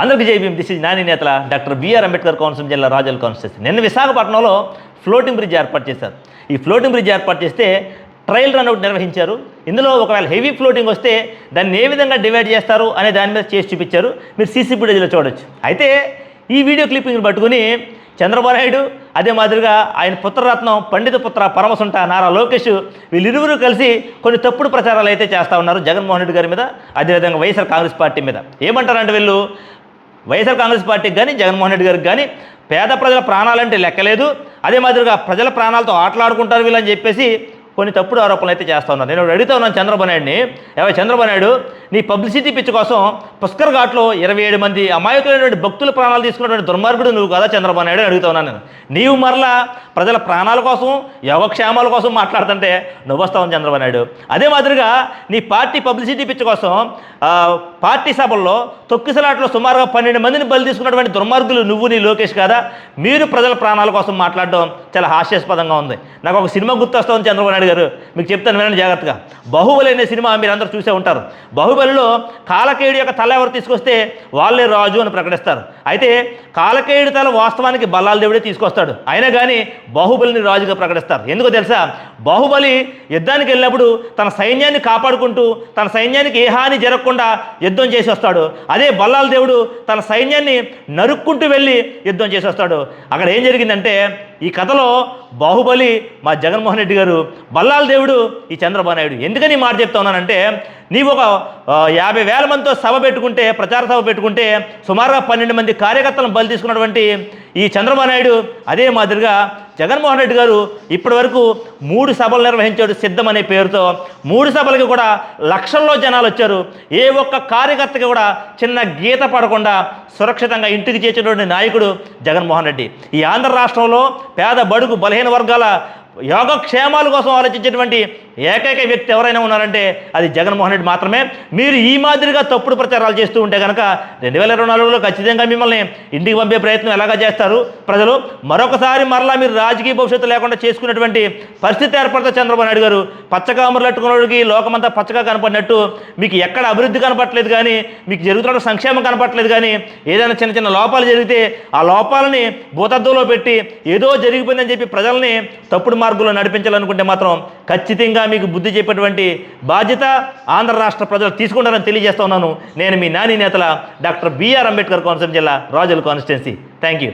అందరికీ Jai Bhim this is Nani నేతల doctor BR Ambedkar council జిల్లా రాజల్ కాన్స్టిట్యూషన్ నిన్న విశాఖపట్నంలో ఫ్లోటింగ్ బ్రిడ్జ్ ఏర్పాటు చేశారు. ఈ ఫ్లోటింగ్ బ్రిడ్జ్ ఏర్పాటు చేస్తే ట్రయల్ రన్అట్ నిర్వహించారు. ఇందులో ఒకవేళ హెవీ ఫ్లోటింగ్ వస్తే దాన్ని ఏ విధంగా డివైడ్ చేస్తారు అనే దాని మీద చేసి చూపించారు. మీరు సీసీ ఫుటేజ్లో చూడొచ్చు. అయితే ఈ వీడియో క్లిప్పింగ్ని పట్టుకుని చంద్రబాబు నాయుడు అదే మాదిరిగా ఆయన పుత్రరత్నం పండిత పుత్ర పరమసుంట నారా లోకేష్ వీళ్ళిరువురు కలిసి కొన్ని తప్పుడు ప్రచారాలు అయితే చేస్తూ ఉన్నారు జగన్మోహన్ రెడ్డి గారి మీద అదేవిధంగా వైఎస్ఆర్ కాంగ్రెస్ పార్టీ మీద. ఏమంటారంటే వీళ్ళు? వైఎస్ఆర్ కాంగ్రెస్ పార్టీకి కానీ జగన్మోహన్ రెడ్డి గారికి కానీ పేద ప్రజల ప్రాణాలంటే లెక్కలేదు. అదే మాదిరిగా ప్రజల ప్రాణాలతో ఆటలాడుకుంటారు వీళ్ళని చెప్పేసి కొన్ని తప్పుడు ఆరోపణలు అయితే చేస్తా ఉన్నారు. నేను అడుగుతా ఉన్నాను చంద్రబాబు నాయుడిని. ఏవై చంద్రబాబు నాయుడు నీ పబ్లిసిటీ పిచ్చి కోసం పుష్కర్ ఘాట్లో ఇరవై ఏడు మంది అమాయకులైనటువంటి భక్తుల ప్రాణాలు తీసుకున్నటువంటి దుర్మార్గుడు నువ్వు కదా చంద్రబాబు నాయుడు అని అడుగుతా ఉన్నాను నేను. నీవు మరలా ప్రజల ప్రాణాల కోసం యోగక్షేమాల కోసం మాట్లాడుతుంటే నువ్వు వస్తావు చంద్రబాబు నాయుడు. అదే మాదిరిగా నీ పార్టీ పబ్లిసిటీ పిచ్చి కోసం పార్టీ సభల్లో తొక్కిసలాట్లో సుమారుగా పన్నెండు మందిని బలి తీసుకున్నటువంటి దుర్మార్గులు నువ్వు నీ లోకేష్ కాదా? మీరు ప్రజల ప్రాణాల కోసం మాట్లాడడం చాలా హాస్యాస్పదంగా ఉంది. నాకు ఒక సినిమా గుర్తొస్తుంది చంద్రబాబు నాయుడు గారు మీకు చెప్తాను వినండి జాగ్రత్తగా. బాహుబలి అనే సినిమా మీరు అందరూ చూసే ఉంటారు. బాహుబలిలో కాలకేయుడి యొక్క తల ఎవరు తీసుకొస్తే వాళ్ళే రాజు అని ప్రకటిస్తారు. అయితే కాలకేయుడి తల వాస్తవానికి బల్లాల దేవుడే తీసుకొస్తాడు. అయినా కానీ బాహుబలిని రాజుగా ప్రకటిస్తారు. ఎందుకో తెలుసా? బాహుబలి యుద్ధానికి వెళ్ళినప్పుడు తన సైన్యాన్ని కాపాడుకుంటూ తన సైన్యానికి ఏ హాని జరగకుండా యుద్ధం చేసి వస్తాడు. అదే బల్లాల దేవుడు తన సైన్యాన్ని నరుక్కుంటూ వెళ్ళి యుద్ధం చేసి వస్తాడు. అక్కడ ఏం జరిగిందంటే ఈ కథలో బాహుబలి మా జగన్మోహన్ రెడ్డి గారు బల్లాల దేవుడు ఈ చంద్రబాబు నాయుడు. ఎందుకని మాట చెప్తా ఉన్నానంటే నీవు ఒక యాభై వేల మందితో సభ పెట్టుకుంటే ప్రచార సభ పెట్టుకుంటే సుమారుగా పన్నెండు మంది కార్యకర్తలను బలి తీసుకున్నటువంటి ఈ చంద్రబాబు నాయుడు అదే మాదిరిగా జగన్మోహన్ రెడ్డి గారు ఇప్పటి వరకు మూడు సభలు నిర్వహించాడు సిద్ధం అనే పేరుతో. మూడు సభలకి కూడా లక్షల్లో జనాలు వచ్చారు. ఏ ఒక్క కార్యకర్తకి కూడా చిన్న గీత పడకుండా సురక్షితంగా ఇంటికి చేర్చినటువంటి నాయకుడు జగన్మోహన్ రెడ్డి. ఈ ఆంధ్ర రాష్ట్రంలో పేద బడుగు బలహీన వర్గాల యోగక్షేమాల కోసం ఆలోచించేటువంటి ఏకైక వ్యక్తి ఎవరైనా ఉన్నారంటే అది జగన్మోహన్ రెడ్డి మాత్రమే. మీరు ఈ మాదిరిగా తప్పుడు ప్రచారాలు చేస్తూ ఉంటే కనుక రెండు వేల ఇరవై నాలుగులో ఖచ్చితంగా మిమ్మల్ని ఇంటికి పంపే ప్రయత్నం ఎలాగా చేస్తారు? ప్రజలు మరొకసారి మరలా మీరు రాజకీయ భవిష్యత్తు లేకుండా చేసుకున్నటువంటి పరిస్థితి ఏర్పడితే చంద్రబాబు నాయుడు గారు పచ్చగా అమరులట్టుకున్నోడికి లోకమంతా పచ్చగా కనపడినట్టు మీకు ఎక్కడ అభివృద్ధి కనపట్లేదు కానీ మీకు జరుగుతున్న సంక్షేమం కనపట్లేదు కానీ ఏదైనా చిన్న చిన్న లోపాలు జరిగితే ఆ లోపాలని భూతత్వంలో పెట్టి ఏదో జరిగిపోయిందని చెప్పి ప్రజల్ని తప్పుడు మార్గంలో నడిపించాలనుకుంటే మాత్రం ఖచ్చితంగా మీకు బుద్ధి చెప్పేటువంటి బాధ్యత ఆంధ్ర రాష్ట్ర ప్రజలు తీసుకుంటారని తెలియజేస్తా ఉన్నాను. నేను మీ నాని నేతల డాక్టర్ బిఆర్ అంబేద్కర్ కోనసీమ జిల్లా రాజుల కాన్స్టిట్యున్సీ. Thank you